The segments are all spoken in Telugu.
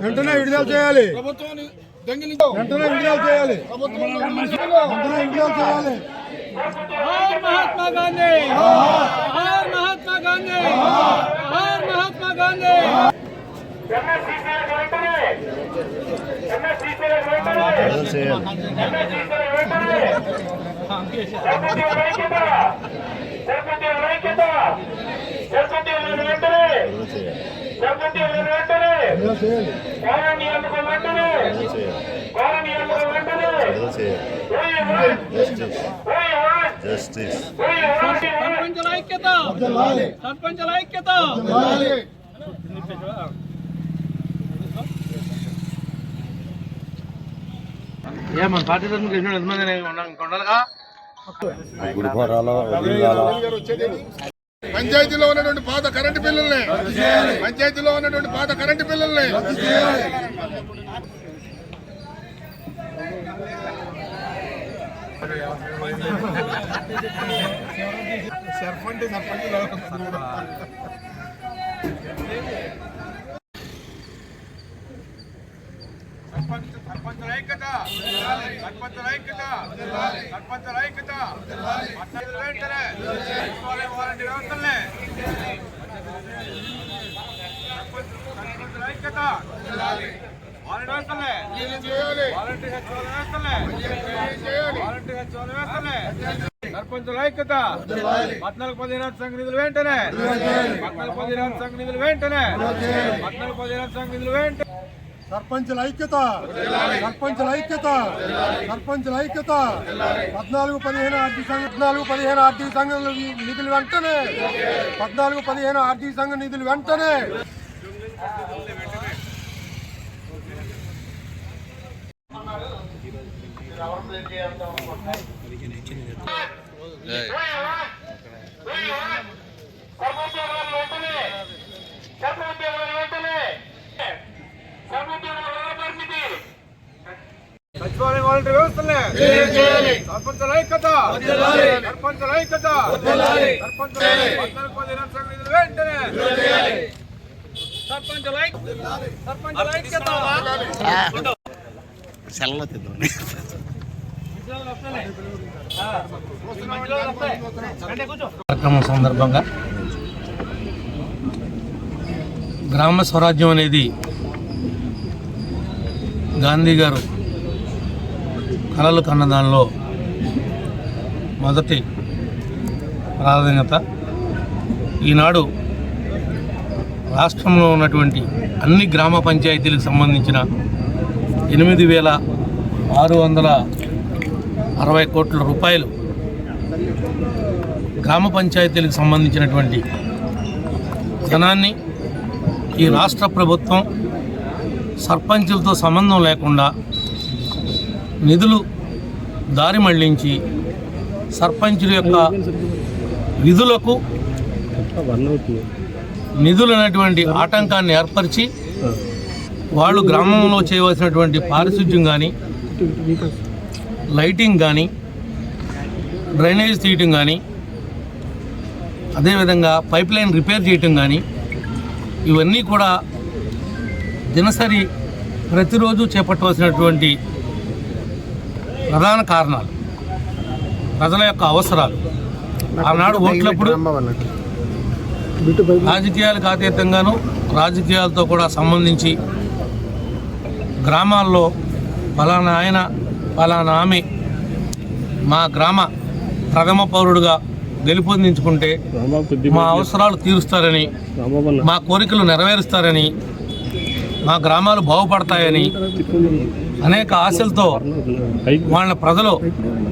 వెంటనే విడుదల చేయాలి. ప్రభుత్వాన్ని వెంటనే విడుదల చేయాలి. వెంటనే విడుదల చేయాలి. మహాత్మా గాంధీ! మహాత్మా గాంధీ! మహాత్మా వెంటనే డబ్బుంటే వెంటనే. కారణం ఐక్యత. సర్పంచుల ఐక్యత. ఏ మన పార్టీ తరఫున ఎన్నో ఎంతమంది ఉన్నాం కొండలుగా? గుడిపారాల పంచాయతీలో ఉన్నటువంటి పాత కరెంటు బిల్లుల్ని పంచాయతీలో ఉన్నటువంటి పాత కరెంటు బిల్లుల్ని. సర్పంచ్ సర్పంచ్. సర్పంచ్ ఐక్యత సర్పంచ్ ఐక్యత సర్పంచ్ ఐక్యత. వెంటనే వాలంటీ వ్యవస్థలే సర్పంచ్ ఐక్యత. వాలంటీ వ్యవస్థలే వాలంటీ సచివాలయ వ్యవస్థలే వాలంటీ సచివాలయ వ్యవస్థలే సర్పంచుల ఐక్యత. పద్నాలుగు పదిహేను సంఘ నిధులు వెంటనే. పద్నాలుగు పదిహేను సంఘ నిధులు వెంటనే. పద్నాలుగు పదిహేను సంఘ నిధులు వెంటనే సర్పంచుల ఐక్యత. సర్పంచుల ఐక్యత. సర్పంచుల ఐక్యత. పద్నాలుగు పదిహేను ఆర్థిక సంఘ పద్నాలుగు పదిహేను ఆర్థిక సంఘ నిధులు వెంటనే. పద్నాలుగు పదిహేను ఆర్థిక సంఘ నిధులు వెంటనే. సచివాలయం వాలంటీ వ్యవస్థలే. సర్పంచుల ఐక్యత. సర్పంచుల ఐక్యత. సర్పంచుల పద్నాలుగు పదిహేను సంఘ నిధులు వెంటనే. సర్పంచుల ఐక్యత సర్పంచుల ఐక్యత. సెలవు తిద్దాం కార్యక్రమం సందర్భంగా గ్రామ స్వరాజ్యం అనేది గాంధీ గారు కళలు కన్న దానిలో మొదటి ప్రాధాన్యత ఈనాడు రాష్ట్రంలో ఉన్నటువంటి అన్ని గ్రామ పంచాయతీలకు సంబంధించిన ఎనిమిది వేల ఆరు వందల అరవై కోట్ల రూపాయలు గ్రామ పంచాయతీలకు సంబంధించినటువంటి ధనాన్ని ఈ రాష్ట్ర ప్రభుత్వం సర్పంచులతో సంబంధం లేకుండా నిధులు దారి మళ్ళించి సర్పంచుల యొక్క విధులకు నిధులు అనేటువంటి ఆటంకాన్ని ఏర్పరిచి వాళ్ళు గ్రామంలో చేయవలసినటువంటి పారిశుద్ధ్యం కానీ లైటింగ్ కానీ డ్రైనేజ్ తీయటం కానీ అదేవిధంగా పైప్ లైన్ రిపేర్ చేయటం కానీ ఇవన్నీ కూడా దినసరి ప్రతిరోజు చేపట్టవలసినటువంటి ప్రధాన కారణాలు. ప్రజల యొక్క అవసరాలు. ఆనాడు ఓట్లప్పుడు రాజకీయాలకు అతీతంగాను రాజకీయాలతో కూడా సంబంధించి గ్రామాల్లో ఫలానా ఆయన ఫలానా ఆమె మా గ్రామ ప్రథమ పౌరుడుగా గెలుపొందించుకుంటే మా అవసరాలు తీరుస్తారని మా కోరికలు నెరవేరుస్తారని మా గ్రామాలు బాగుపడతాయని అనేక ఆశలతో వాళ్ళ ప్రజలు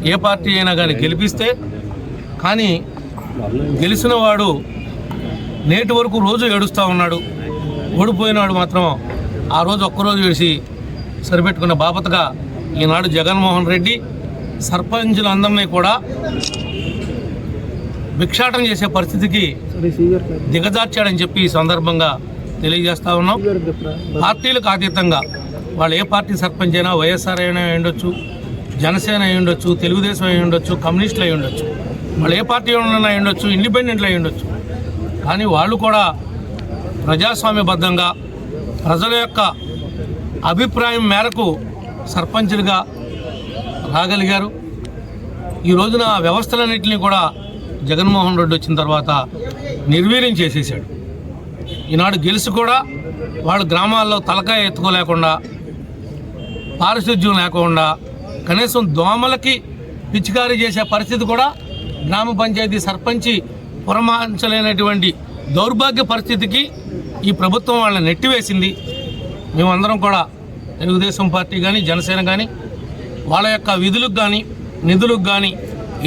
ఏ పార్టీ అయినా కానీ గెలిపిస్తే కానీ గెలిచిన వాడు నేటి వరకు రోజు ఏడుస్తూ ఉన్నాడు. ఓడిపోయినాడు మాత్రం ఆ రోజు ఒక్కరోజు ఏడిసి సరిపెట్టుకున్న బాపతగా ఈనాడు జగన్మోహన్ రెడ్డి సర్పంచులందరినీ కూడా భిక్షాటం చేసే పరిస్థితికి దిగజార్చాడని చెప్పి ఈ సందర్భంగా తెలియజేస్తా ఉన్నాం. పార్టీలకు అతీతంగా వాళ్ళు ఏ పార్టీ సర్పంచ్ అయినా వైఎస్ఆర్ అయినా అయి ఉండొచ్చు జనసేన అయి ఉండొచ్చు తెలుగుదేశం అయి ఉండొచ్చు కమ్యూనిస్టులు అయి ఉండొచ్చు. వాళ్ళు ఏ పార్టీ అయి ఉండొచ్చు ఇండిపెండెంట్లు అయి ఉండొచ్చు. కానీ వాళ్ళు కూడా ప్రజాస్వామ్యబద్ధంగా ప్రజల యొక్క అభిప్రాయం మేరకు సర్పంచులుగా రాగలిగారు. ఈ రోజున ఆ వ్యవస్థలన్నింటినీ కూడా జగన్మోహన్ రెడ్డి వచ్చిన తర్వాత నిర్వీర్యం చేసేసాడు ఈనాడు గెలిచి కూడా వాళ్ళు గ్రామాల్లో తలకాయ ఎత్తుకోలేకుండా పారిశుద్ధ్యం లేకుండా కనీసం దోమలకి పిచికారీ చేసే పరిస్థితి కూడా గ్రామ పంచాయతీ సర్పంచి పురమాంచలేనటువంటి దౌర్భాగ్య పరిస్థితికి ఈ ప్రభుత్వం వాళ్ళని నెట్టివేసింది. మేమందరం కూడా తెలుగుదేశం పార్టీ కానీ జనసేన కానీ వాళ్ళ యొక్క విధులకు కానీ నిధులకు కానీ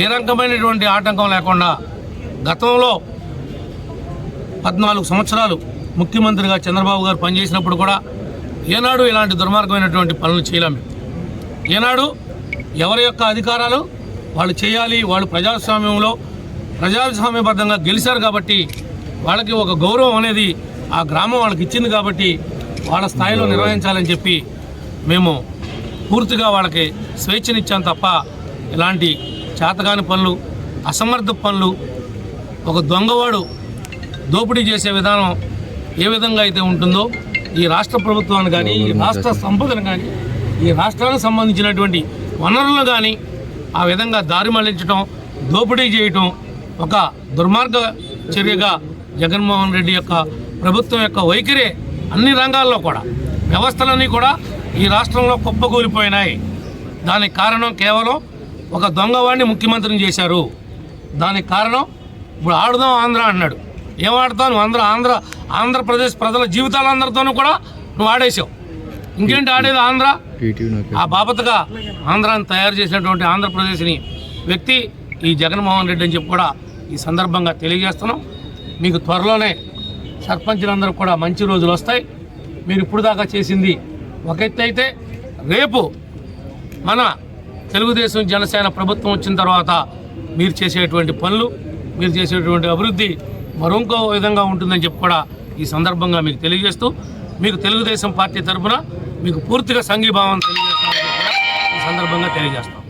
ఏ రకమైనటువంటి ఆటంకం లేకుండా గతంలో పద్నాలుగు సంవత్సరాలు ముఖ్యమంత్రిగా చంద్రబాబు గారు పనిచేసినప్పుడు కూడా ఏనాడు ఇలాంటి దుర్మార్గమైనటువంటి పనులు చేయలేము. ఏనాడు ఎవరి యొక్క అధికారాలు వాళ్ళు చేయాలి వాళ్ళు ప్రజాస్వామ్యంలో ప్రజాస్వామ్యబద్ధంగా గెలిచారు కాబట్టి వాళ్ళకి ఒక గౌరవం అనేది ఆ గ్రామం వాళ్ళకి ఇచ్చింది కాబట్టి వాళ్ళ స్థాయిలో నిర్వహించాలని చెప్పి మేము పూర్తిగా వాళ్ళకి స్వేచ్ఛనిచ్చాం తప్ప ఇలాంటి చేతగాని పనులు అసమర్థ పనులు ఒక దొంగవాడు దోపిడీ చేసే విధానం ఏ విధంగా అయితే ఉంటుందో ఈ రాష్ట్ర ప్రభుత్వాన్ని కానీ ఈ రాష్ట్ర సంపదను కానీ ఈ రాష్ట్రానికి సంబంధించినటువంటి వనరులను కానీ ఆ విధంగా దారి మళ్ళించడం దోపిడీ చేయటం ఒక దుర్మార్గ చర్యగా జగన్మోహన్ రెడ్డి యొక్క ప్రభుత్వం యొక్క వైఖరి అన్ని రంగాల్లో కూడా. వ్యవస్థలన్నీ కూడా ఈ రాష్ట్రంలో కుప్పకూలిపోయినాయి. దానికి కారణం కేవలం ఒక దొంగవాడిని ముఖ్యమంత్రిని చేశారు. దానికి కారణం ఇప్పుడు ఆడుదాం ఆంధ్ర అన్నాడు. ఏం ఆడతావు నువ్వు ఆంధ్ర ఆంధ్ర ఆంధ్రప్రదేశ్ ప్రజల జీవితాలందరితోనూ కూడా నువ్వు ఆడేసావు ఇంకేంటి ఆడేది ఆంధ్ర? ఆ బాపతగా ఆంధ్రాన్ని తయారు చేసినటువంటి ఆంధ్రప్రదేశ్ని వ్యక్తి ఈ జగన్మోహన్ రెడ్డి అని చెప్పి కూడా ఈ సందర్భంగా తెలియజేస్తున్నాం. మీకు త్వరలోనే సర్పంచులందరూ కూడా మంచి రోజులు వస్తాయి. మీరు ఇప్పుడు దాకా చేసింది ఒక ఎత్తు అయితే రేపు మన తెలుగుదేశం జనసేన ప్రభుత్వం వచ్చిన తర్వాత మీరు చేసేటువంటి పనులు మీరు చేసేటువంటి అభివృద్ధి మరొంకో విధంగా ఉంటుందని చెప్పి కూడా ఈ సందర్భంగా మీకు తెలియజేస్తూ మీకు తెలుగుదేశం పార్టీ తరఫున మీకు పూర్తిగా సంఘీభావం తెలియజేస్తామని కూడా ఈ సందర్భంగా తెలియజేస్తాం.